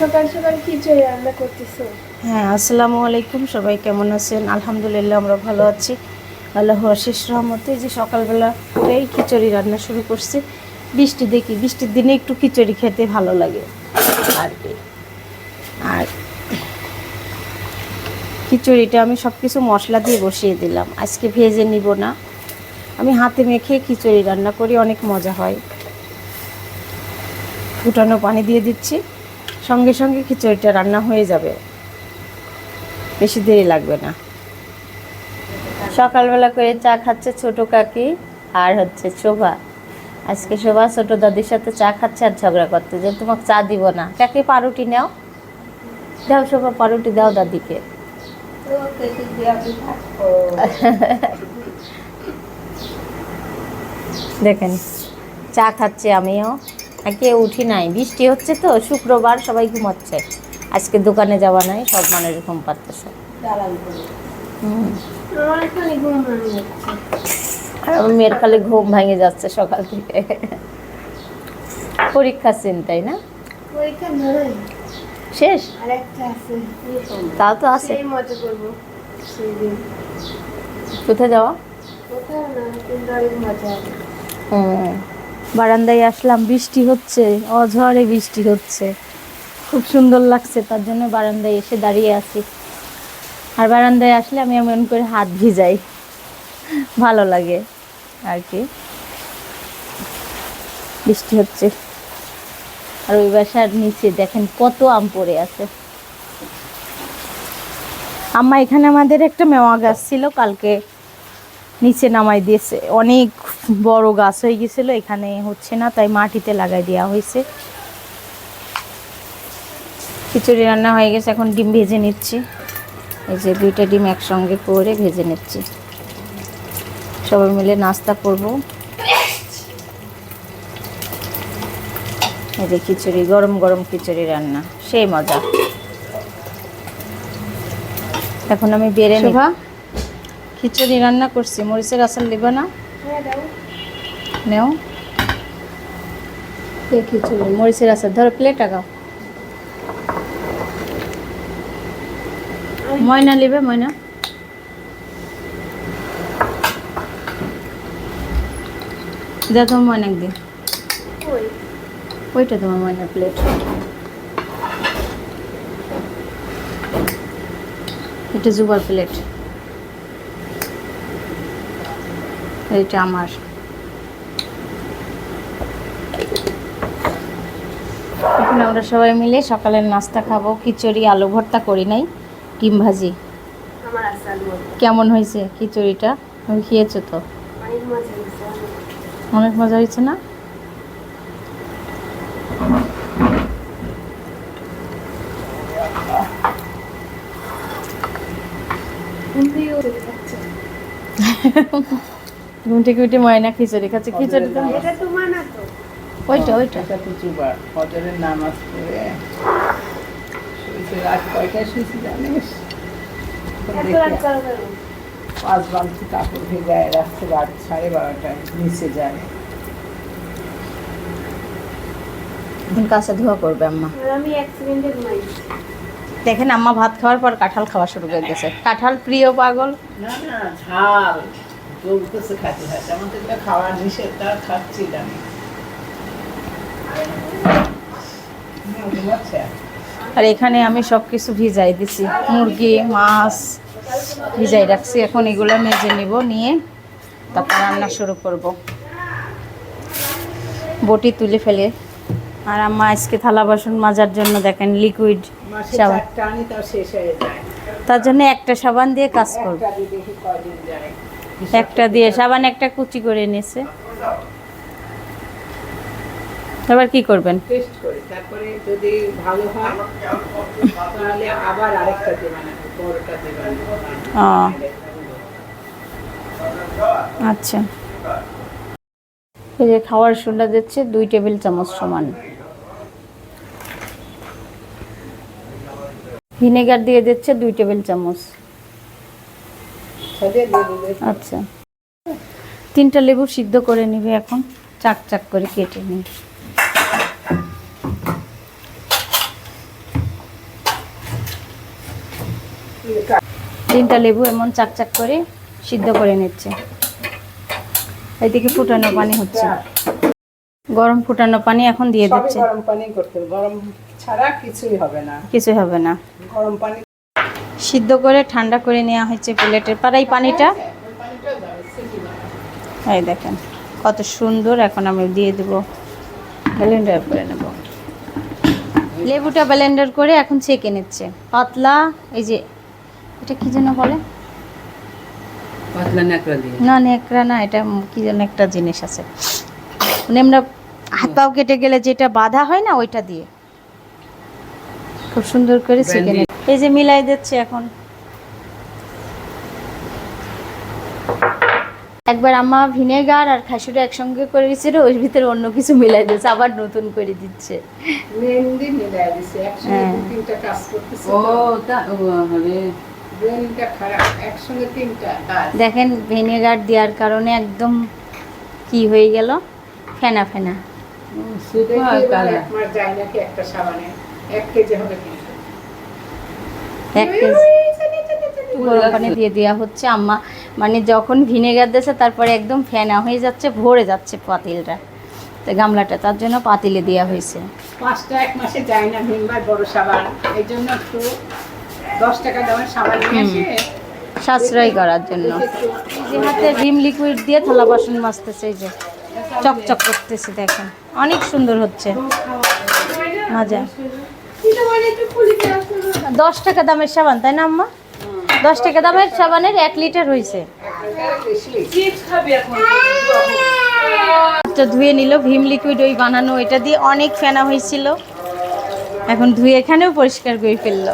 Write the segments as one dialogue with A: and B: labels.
A: সকাল সকাল খিচুড়ি রান্না করতেছো?
B: হ্যাঁ আসসালামু আলাইকুম, সবাই কেমন আছেন? আলহামদুলিল্লাহ আমরা ভালো আছি। আল্লাহ আশিস রহমতে যে সকালবেলা করেই খিচুড়ি রান্না শুরু করছি। বৃষ্টি দেখি, বৃষ্টির দিনে একটু খিচুড়ি খেতে ভালো লাগে আর কি। আর খিচুড়িটা আমি সব কিছু মশলা দিয়ে বসিয়ে দিলাম। আজকে ভেজে নিব না। আমি হাতে মেখে খিচুড়ি রান্না করি, অনেক মজা হয়। ফুটানো পানি দিয়ে দিচ্ছি। সঙ্গে সঙ্গে খিচুড়িটা রান্না হয়ে যাবে। বেশি দেরি লাগবে না। সকালবেলা করে চা খাচ্ছে ছোট কাকি আর হচ্ছে শোভা। আজকে শোভা ছোট দাদির সাথে চা খাচ্ছে আর ঝগড়া করতে। যে তোমাকে চা দিব না। কাকি, পাউরুটি নাও। দাও শোভা, পাউরুটি দাও দাদিকে। দেখেন, চা খাচ্ছে আমিও। একে উঠি নাই। বৃষ্টি হচ্ছে তো শুক্রবার সবাই ঘুমাচ্ছে। আজকে দোকানে যাওয়া নাই সব মানুষ ঘুম পাচ্ছে। আর মেয়ের খালি ঘুম ভেঙে যাচ্ছে সকাল থেকে। পরীক্ষার চিন্তাই না? শেষ? তাও তো আছে। কোথায় যাওয়া? হুম। বারান্দায় আসলাম, বৃষ্টি হচ্ছে, অঝরে বৃষ্টি হচ্ছে। খুব সুন্দর লাগছে, তার জন্য বারান্দায় এসে দাঁড়িয়ে আছি। আর বারান্দায় আসলে আমি এমন করে হাত ভিজাই, ভালো লাগে আর কি। বৃষ্টি হচ্ছে। আর ওই বাসার নিচে দেখেন কত আম পড়ে আছে। আম্মা, এখানে আমাদের একটা মেওয়া গাছ ছিল কালকে। নিচে নামাই দিয়েছে। অনেক বড় গাছ হয়ে গেছিল, এখানে হচ্ছে না, তাই মাটিতে লাগাই দেওয়া হয়েছে। খিচুড়ি রান্না হয়ে গেছে, এখন ডিম ভেজে নিচ্ছি। এই যে দুইটা ডিম একসঙ্গে করে ভেজে নিচ্ছি। সবাই মিলে নাস্তা করব। এই যে খিচুড়ি, গরম গরম খিচুড়ি রান্না, সেই মজা। এখন আমি বেড়ে নেব খিচুড়ি রান্না করছি। মরিচের আচার নেব না? নেও। এই খিচুড়ি মরিচের আচার। ধরো প্লেট আগাও ময়না নেবে ময়না? যা তোমার ময়না একদিন। ওইটা তোমার ময়নার প্লেট এটা জুবার প্লেট এইটা আমার। এখন আমরা সবাই মিলে সকালের নাস্তা খাব। খিচুড়ি আলু ভর্তা করি নাই ডিম ভাজি। কেমন হয়েছে খিচুড়িটা? তুমি খেয়েছো তো?
A: অনেক মজা হয়েছে
B: না?
A: ঘুম থেকে উঠে খাচ্ছে।
B: ঘুম থেকে উঠে ময়না খিচুড়ি খাচ্ছে খিচুড়ি তো
A: এটা তোমার না তো।
B: ওইটা ওইটা।
C: এটা তো চুবা ফজরের নামাজ পড়ে শুয়েছে রাত কয়টায় শুয়েছি জানিস? পাঁচ বালতি কাপড় ভেজায় রাখছে রাত সাড়ে বারোটায় নিচে যায়।
B: এখন কাঁচা ধোয়া করবে আম্মা।
A: আমি এক ঘুমাই
B: দেখেন আম্মা ভাত খাওয়ার পর কাঁঠাল খাওয়া শুরু করে গেছে কাঁঠাল প্রিয় পাগল।
C: না না ঝাল। চলতেছে খাতে খাতে আমাদের এটা খাওয়ার নিষেধ তা খাচ্ছি জানি
B: আর এখানে আমি সব কিছু ভিজাই দিছি। মুরগি মাছ ভিজাই রাখছি। এখন এগুলো মেজে নিব নিয়ে তারপর রান্না শুরু করব। বটি তুলে ফেলে। আর আম্মা আজকে থালা বাসন মাজার জন্য দেখেন লিকুইড সাবান তার জন্য একটা সাবান দিয়ে কাজ করব।
C: একটা দিয়ে
B: সাবান একটা কুচি করে নিয়েছে। এবার কি করবেন?
C: টেস্ট করি তারপরে যদি ভালো হয় তাহলে আবার আরেকটা দিয়ে বানাবো বড়টা দিয়ে বানাবো।
B: ও। আচ্ছা। এই যে খাওয়ার সোডা দিচ্ছে দুই টেবিল চামচ সমান। ভিনেগার দিয়ে দিচ্ছে দুই টেবিল চামচ। আচ্ছা। তিনটা লেবু সিদ্ধ করে নিবে এখন চাক চাক করে কেটে নিই তিনটা লেবু এমন চাক চাক করে সিদ্ধ করে নিচ্ছে। এদিকে ফুটানো পানি হচ্ছে। গরম ফুটানো পানি এখন দিয়ে দিচ্ছে।
C: গরম পানি করতে গরম ছাড়া কিছুই হবে না।
B: কিছুই হবে না।
C: গরম পানি
B: সিদ্ধ করে ঠান্ডা করে নেওয়া হয়েছে প্লেটের পর এই পানিটা। এই দেখেন কত সুন্দর এখন আমি দিয়ে দেব। ব্লেন্ডার করে নেব। লেবুটা ব্লেন্ডার করে এখন ছেঁকে নিচ্ছে। পাতলা এই যে এটা কি যেন বলে? না নেকড়া না এটা কি যেন একটা জিনিস আছে। মানে আমরা হাত পাও কেটে গেলে যেটা বাধা হয় না ওইটা দিয়ে। খুব সুন্দর করে ছেঁকে এই যে মিলাই দিচ্ছে এখন। একবার আম্মা ভিনেগার আর খাসুরি একসঙ্গে করে দিচ্ছিল ওর ভিতরে অন্য কিছু মিলাই দিচ্ছে আবার নতুন করে দিচ্ছে।
C: মেহেন্দি মিলাই দিছে একসঙ্গে
B: হ্যাঁ।
C: তিনটা কাজ করতেছে
D: ও তা।
C: কাজ।
B: দেখেন ভিনেগার দেওয়ার কারণে একদম কি হয়ে গেল? ফেনা ফেনা।
C: একটা সাবানে এক কেজি হবে
B: এক কেজি। গরম পানি দিয়ে দেওয়া হচ্ছে আম্মা। মানে যখন ভিনেগার দিয়েছে তারপরে একদম ফেনা হয়ে যাচ্ছে ভরে যাচ্ছে পাতিলটা। তো গামলাটা তার জন্য পাতিলে দেওয়া হয়েছে।
C: পাঁচটা এক মাসে যায় না ভিমবার বড় সাবান। এই জন্য একটু দশ টাকা দামের সাবান নিয়ে
B: সাশ্রয় করার জন্য। যে হাতে ভিম লিকুইড দিয়ে থালা বাসন মাজতেছে এই যে চকচক করতেছে দেখেন। অনেক সুন্দর হচ্ছে। মজা।
A: মানে
B: দশ টাকা দামের সাবান তাই না আম্মা? দশ টাকা দামের সাবানের এক লিটার হয়েছে ধুয়ে নিল ভীম লিকুইড ওই বানানো এটা দিয়ে অনেক ফেনা হয়েছিল। এখন ধুয়ে এখানেও পরিষ্কার করে ফেলল।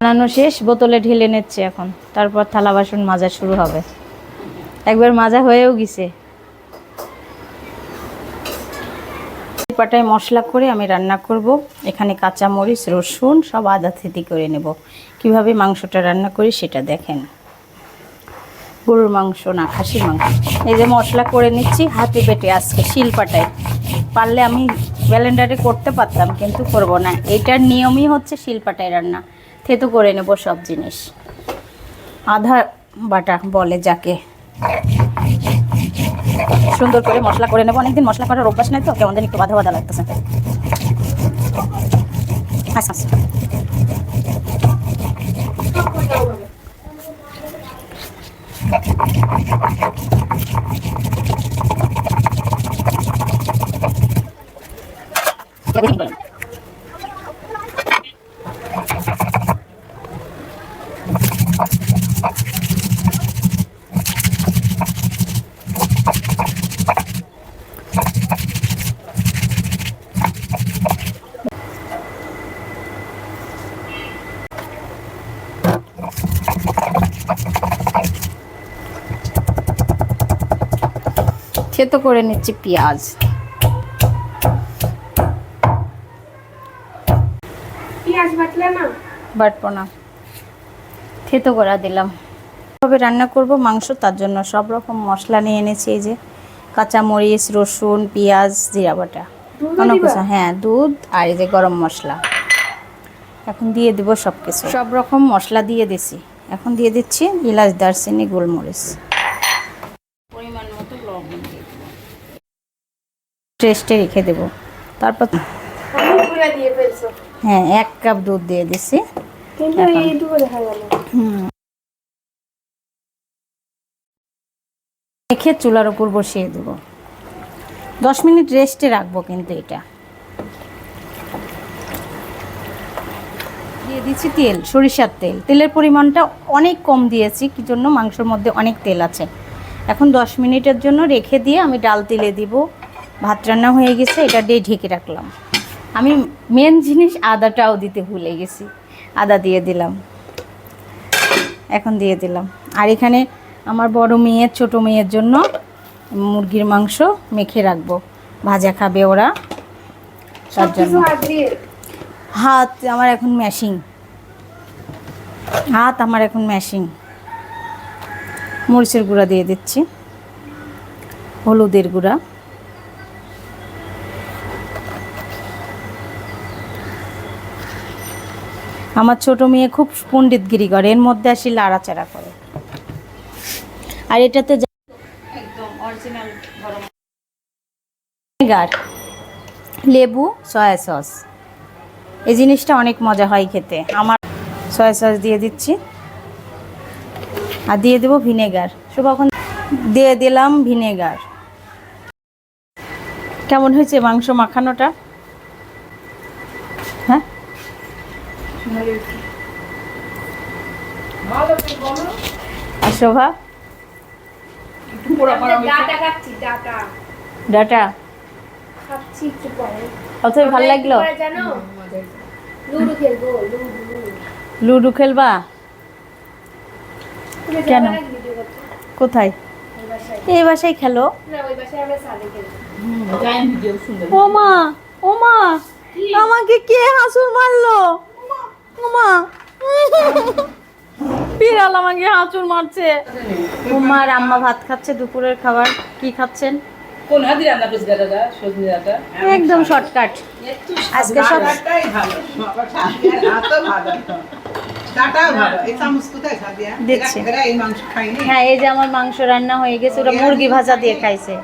B: বানানো শেষ বোতলে ঢেলে নিচ্ছে এখন। তারপর থালা বাসন মাজা শুরু হবে। একবার মাজা হয়েও গেছে। পাটায় মশলা করে আমি রান্না করব। এখানে কাঁচা মরিচ রসুন সব আদা থেতি করে নেব। কীভাবে মাংসটা রান্না করি সেটা দেখেন। গরুর মাংস না, খাসির মাংস। এই যে মশলা করে নিচ্ছি, হাতে পেটে আজকে শিলপাটায়। পারলে আমি ব্যালেন্ডারে করতে পারতাম, কিন্তু করব না। এটার নিয়মই হচ্ছে শিলপাটায় রান্না। থেতো করে নেব সব জিনিস। আধা বাটা বলে যাকে। সুন্দর করে মশলা করে নেব। অনেকদিন মশলা করার অভ্যাস নাই তো, কেমন দিন একটু বাধা বাধা লাগতেছে। আচ্ছা আচ্ছা। থেতো করে নিচ্ছি পেঁয়াজ।
A: পেঁয়াজ বাটলে না?
B: বাটবো না। থেতো করা দিলাম। তবে রান্না করব মাংস তার জন্য সব রকম মশলা নিয়ে এনেছি এই যে কাঁচা মরিচ রসুন পেঁয়াজ জিরা বাটা? কিছু হ্যাঁ দুধ আর এই যে গরম মশলা। এখন দিয়ে দিব সব কিছু সব রকম মশলা দিয়ে দিছি। এখন দিয়ে দিচ্ছি ইলাচ দারচিনি গোলমরিচ পরিমাণ মতো লবণ দিয়ে টেস্টে রেখে দেব। তারপর হ্যাঁ এক কাপ দুধ দিয়ে দিছি। রেখে চুলার উপর বসিয়ে দেবো। দশ মিনিট রেস্টে রাখব কিন্তু এটা। দিয়ে দিচ্ছি তেল সরিষার তেল। তেলের পরিমাণটা অনেক কম দিয়েছি কি জন্য মাংসের মধ্যে অনেক তেল আছে। এখন দশ মিনিটের জন্য রেখে দিয়ে আমি ডাল তেলে দিব। ভাত রান্না হয়ে গেছে এটা দিয়ে ঢেকে রাখলাম। আমি মেন জিনিস আদাটাও দিতে ভুলে গেছি। আদা দিয়ে দিলাম। এখন দিয়ে দিলাম। আর এখানে আমার বড় মেয়ের ছোট মেয়ের জন্য মুরগির মাংস মেখে রাখব। ভাজা খাবে ওরা। তার জন্য।
A: হাত
B: হাত আমার এখন ম্যাশিং হাত আমার এখন ম্যাশিং মরিচের গুঁড়া দিয়ে দিচ্ছি। হলুদের গুঁড়া। আমার ছোট মেয়ে খুব পণ্ডিতগিরি করে এর মধ্যে আসি লাড়াচাড়া করে। আর এটাতে একদম অরিজিনাল গরম। ভিনেগার লেবু সয়া সস। এই জিনিসটা অনেক মজা হয় খেতে। আমার সয়া সস দিয়ে দিচ্ছি। আর দিয়ে দেবো ভিনেগার। শুভ এখন দিয়ে দিলাম ভিনেগার। কেমন হয়েছে মাংস মাখানোটা? হ্যাঁ? আর শোভা।
A: ডাটা খাচ্ছি ডাটা।
B: ডাটা?
A: খাচ্ছি একটু পরে।
B: অতই ভালো লাগল?
A: লুডো খেলব
B: কেন? কোথায়? এই বাসায়। খেলো?
A: ওমা ওই বাসায় আমরা সাদে খেলব।
C: হুম, জায়েন্ট ভিডিও সুন্দর
B: ও মা ও মা আমাকে কে হাসুর মারলো? মা। বিড়াল আমাকে হাঁচুর মারছে। উমার আম্মা ভাত খাচ্ছে দুপুরের খাবার। কি খাচ্ছেন?
D: কোন হাতি রান্না করছি দাদা সজনে ডাটা?
B: একদম শর্টকাট। আজকে সব দিচ্ছি। হ্যাঁ এই যে আমার মাংস রান্না হয়ে গেছে ওটা মুরগি ভাজা দিয়ে খাইছে।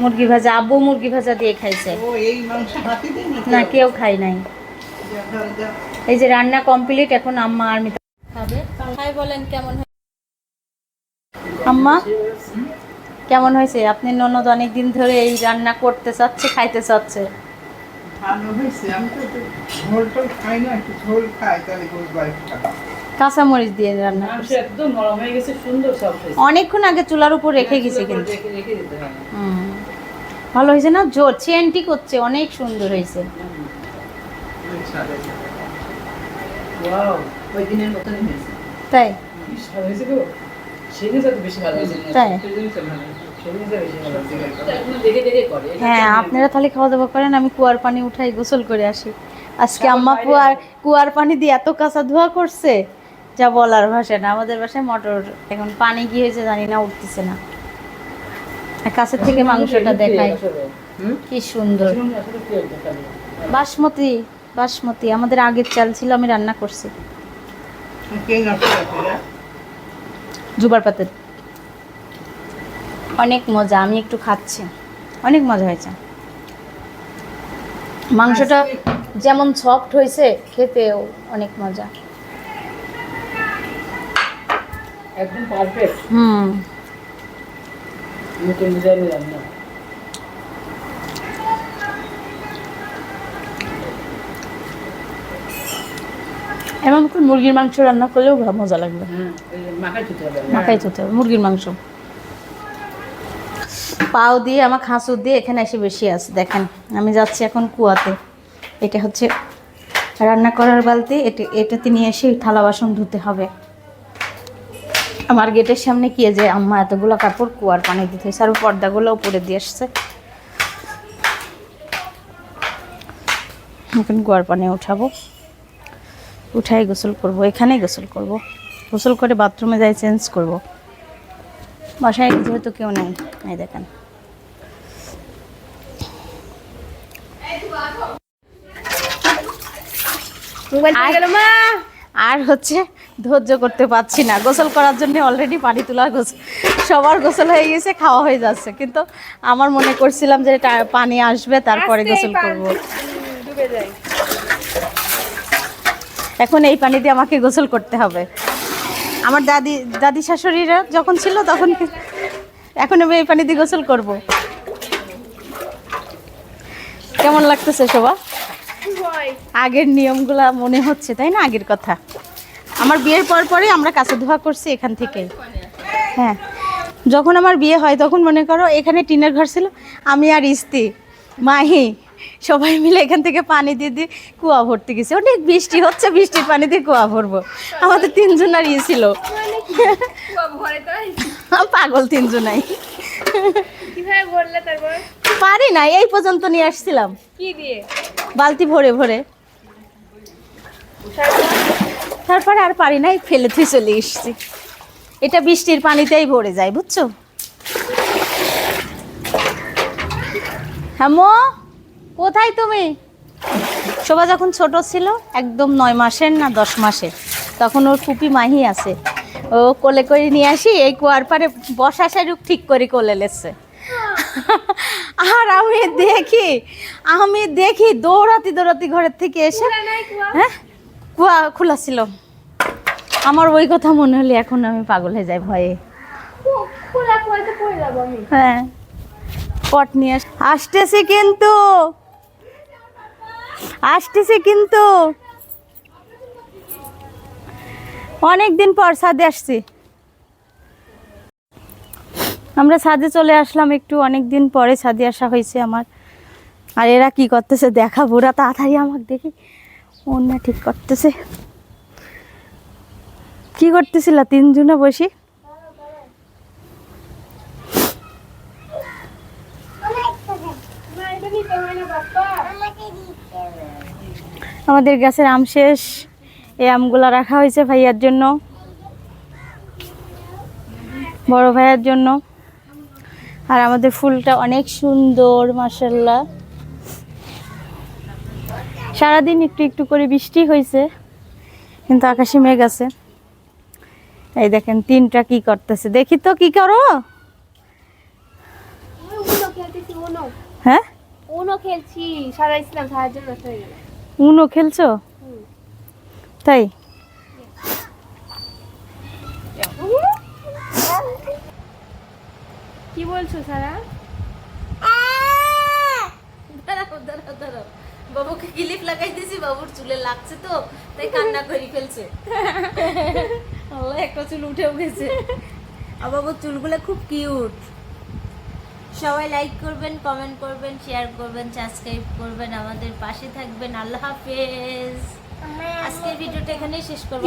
B: মুরগি ভাজা আব্বু মুরগি ভাজা দিয়ে খাইছে।
C: ও এই মাংস হাতে দিন
B: না কেউ খাই নাই। এই যে রান্না কমপ্লিট এখন আম্মা আর মিতা খাবে। হাই বলেন কেমন আম্মা কেমন হয়েছে? আপনি ননদ অনেক দিন ধরে এই রান্না করতে চাচ্ছে খাইতে চাচ্ছে।
C: ভালো হয়েছে আমি তো ঝোল টোল খাই না একটু ঝোল খাই তাহলে বুঝবার
B: কাঁচামরিচ দিয়ে রান্না
D: মাংস একদম নরম হয়ে গেছে সুন্দর সব হয়েছে।
B: অনেকক্ষণ আগে চুলার উপর রেখে গেছে কিন্তু। ভালো হয়েছে না? জোর চেনটি করছে অনেক সুন্দর হয়েছে। তাই? হ্যাঁ আপনারা তাহলে খাওয়া দাওয়া করেন আমি কুয়ার পানি উঠাই গোসল করে আসি। আজকে আম্মা কুয়ার কুয়ার পানি দিয়ে এত কাঁচা ধোয়া করছে যা বলার ভাষা না। আমাদের বাসায় মটর এখন পানি কি হয়েছে জানি না উঠতেছে না। কাছের থেকে মাংসটা দেখাই। কি সুন্দর। বাসমতি। বাসমতি আমাদের আগের চাল ছিল আমি রান্না করছি। জুবার পাতের অনেক মজা আমি একটু খাচ্ছি। অনেক মজা হয়েছে। মাংসটা যেমন সফট হয়েছে খেতেও অনেক মজা।
D: একদম পারফেক্ট
B: হুম। এমন করে মুরগির মাংস রান্না করলেও মজা লাগবে।
D: মাখাই খেতে হবে।
B: মুরগির মাংস। পাও দিয়ে আমার খাঁচুর দিয়ে এখানে এসে বেশি আছে দেখেন। আমি যাচ্ছি এখন কুয়াতে। এটা হচ্ছে রান্না করার বালতি এটা এটাতে নিয়ে এসে থালা বাসন ধুতে হবে। আমার গেটের সামনে কি যে আম্মা এতগুলো কাপড় কুয়ার পানি দিতে হয়েছে আর পর্দাগুলো উপরে দিয়ে আসছে। এখন কুয়ার পানি উঠাবো। উঠাই গোসল করব এখানেই গোসল করব। গোসল করে বাথরুমে যাই চেঞ্জ করব। বাসায় যেহেতু কেউ নেই এই দেখেন। আর- হচ্ছে ধৈর্য করতে পারছি না। গোসল করার জন্য অলরেডি পানি তোলা গোসল সবার গোসল হয়ে গেছে খাওয়া হয়ে যাচ্ছে। কিন্তু আমার মনে করছিলাম যে পানি আসবে তারপরে গোসল করব।
A: ডুবে যায়।
B: এখন এই পানি দিয়ে আমাকে গোসল করতে হবে। আমার দাদি দাদি শাশুড়িরা যখন ছিল তখন এখন আমি এই পানি দিয়ে গোসল করব। কেমন লাগতেছে শোভা? আগের নিয়মগুলা মনে হচ্ছে, তাই না? আগের কথা। আমার বিয়ের পর পরে আমরা কাছে ধোয়া করছি এখান থেকে। হ্যাঁ। যখন আমার বিয়ে হয় তখন মনে করো এখানে টিনের ঘর ছিল, আমি আর ইস্তি মাহি। সবাই মিলে এখান থেকে পানি দিয়ে দিয়ে কুয়া ভরতে গেছি। অনেক বৃষ্টি হচ্ছে বৃষ্টির পানি দিয়ে কুয়া ভরবো। আমাদের তিনজন আর ইয়ে ছিল। পাগল তিনজনাই। পারি না এই পর্যন্ত নিয়ে আসছিলাম।
A: কি দিয়ে?
B: বালতি ভরে ভরে। তারপরে আর পারি নাই ফেলে থুই চলে এসছি। এটা বৃষ্টির পানিতেই ভরে যায় বুঝছ? হ্যাঁ মো। কোথায় তুমি? শোভা যখন ছোট ছিল একদম নয় মাসের না দশ মাসের তখন ওর ফুপি মাহি আছে। ও কোলে করে নিয়ে আসি এই কুয়ার পারে বসা শাড়ুক ঠিক করে কোলে লেছে। আর আমি দেখি আমি দেখি দৌড়াতি দৌড়াতি ঘরের থেকে এসে হ্যাঁ? কুয়া খোলা ছিল। আমার ওই কথা মনে হলে এখন আমি পাগল হয়ে যাই ভয়ে। হ্যাঁ পট নিয়ে আস- আসতেছি কিন্তু আসতেছি কিন্তু। অনেক দিন পর ছাদে আসছি। আমরা ছাদে চলে আসলাম একটু অনেক দিন পরে ছাদে আসা হয়েছে আমার। আর এরা কি করতেছে দেখা বুড়া তাড়াতাড়ি আমাকে দেখি। অন্য ঠিক করতেছে। কি করতেছিল তিনজনে বসি?
A: না, বাপ্পা।
B: আমাদের গাছের আম শেষ। এই আমগুলো রাখা হয়েছে ভাইয়ার জন্য। বড় ভাইয়ার জন্য। আর আমাদের ফুলটা অনেক সুন্দর মাসাল্লাহ সারাদিন একটু একটু করে বৃষ্টি হয়েছে কিন্তু আকাশে মেঘ আছে। এই দেখেন তিনটা কি করতেছে? দেখি তো কি করো? হ্যাঁ?
A: খেলছি সারা ইসলাম সাহায্য
B: উনো খেলছো? তাই?
A: কি বলছো, সারা?
B: দাঁড়াও দাঁড়াও দাঁড়াও। বাবুকে লাগাই দিয়েছি, বাবুর চুলে লাগছে তো, তাই কান্না করে ফেলছে। একটা চুল উঠেও গেছে। আর বাবুর চুলগুলো খুব কিউট সবাই লাইক করবেন কমেন্ট করবেন শেয়ার করবেন সাবস্ক্রাইব করবেন আমাদের পাশে থাকবেন। আল্লাহ হাফেজ। আজকের ভিডিওটা এখানেই শেষ করব।